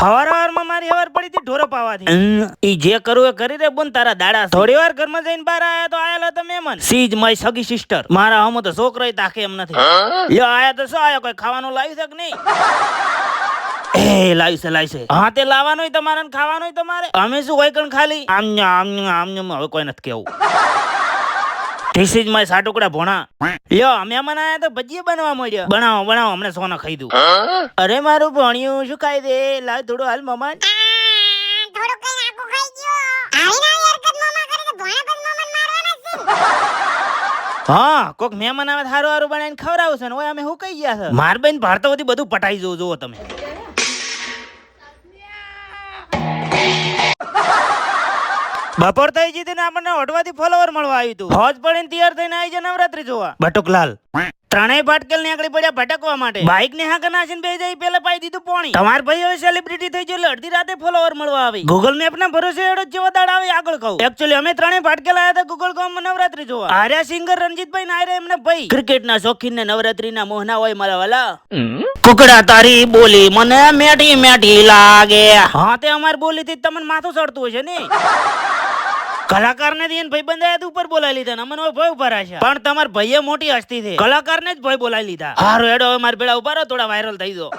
હવાર હવારમાં મારી હવાર પડી હતી ઢોરો પાવાથી. ઈ જે કરું એ કરી રે બોન તારા દાડા થોડી વાર ઘરમાં જઈને બહાર આયા તો આયેલા તો મહેમાન. સીજ મારી સગી સિસ્ટર મારા હમો તો છોકરો તાકે એમ નથી. લ્યો આયા તો શું આયો કોઈ ખાવાનું લાવી શક કે નહીં? એ લાવ્યું છે હા તે લાવવાનું હોય તમારે ને ખાવાનું તમારે. અમે શું હોય કણ ખાલી? આમ આમ આમ હવે કોઈ નથી કેવું. ધીસ ઇઝ માય સાટુકડા ભોણા લ્યો અમે મહેમાન આયા તો ભજીયા બનવા મળ્યો બનાવો બનાવો અમને સોના ખાઈ દઉં અરે મારું ભણ્યું શું ખાઈ દે લાવ થોડું હાલ મમાન હા કોક મહેમાન આવે સારું હારું બનાવીને ખવડાવશે ને ઓય અમે શું કહી ગયા છે માર બેન ભારતવતી બધું પટાઈ જવું જુઓ તમે બપોર થઈ જતી ને આપણને ઓઢવાથી ફોલોવર મળવા આવ્યું હતું. હોજ પડીને તૈયાર થઈને આવી છે નવરાત્રી જોવા. બટુકલાલ ત્રણેય પાટકેલ નીકળી પડ્યા ભટકવા માટે. બાઇક ને હાંકા નાસીને બે જાય પેલા પાઈ દીધું પોણી. તમાર ભાઈ હવે સેલિબ્રિટી થઈ ગયો અડધી રાતે ફોલોવર મળવા આવી. ગૂગલ મેપ ના ભરોસે એડો જેવો દાડ આવે આગળ કહું. એકચ્યુઅલી અમે ત્રણેય પાટકેલ આવ્યા હતા ગૂગલ કોમ નવરાત્રી જોવા. આર્યા સિંગર રણજીતભાઈ ને આર્યા એમને ભાઈ. ક્રિકેટ ના શોખીન ને નવરાત્રી ના મોહના હોય મારા વાલા. કુકડા તારી બોલી મને મેઠી મેઠી લાગે. હા તે અમાર બોલી થી તમને માથું ચડતું હશે ને? કલાકાર ને ભાઈ બંધાય ઉપર બોલાવી લીધા ને. અમને ભય ઊભા રહ્યા છે. પણ તમાર ભાઈએ મોટી હસ્તી છે. કલાકાર ને જ ભય બોલાવી લીધા. હારો એડો હવે મારા બેડા ઊભા રહો થોડા વાયરલ થઈ દો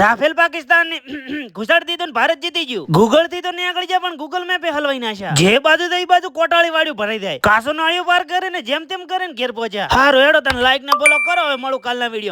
રાફેલ પાકિસ્તાન ને ઘુસાડી દીધું ને ભારત જીતી ગયું. ગૂગલથી તો નહીં આગળ જાય પણ ગૂગલ મેપે હલવાઈ નાખ્યા જે બાજુ તો એ બાજુ કોટાળી વાળ્યું ભરાઈ જાય. કાસો નાળિયો પાર કરે ને જેમ તેમ કરે ને ઘેર પહોંચ્યા. હારો એડો તને લાઈક ને બોલો કરો હવે મળું કાલના વીડિયો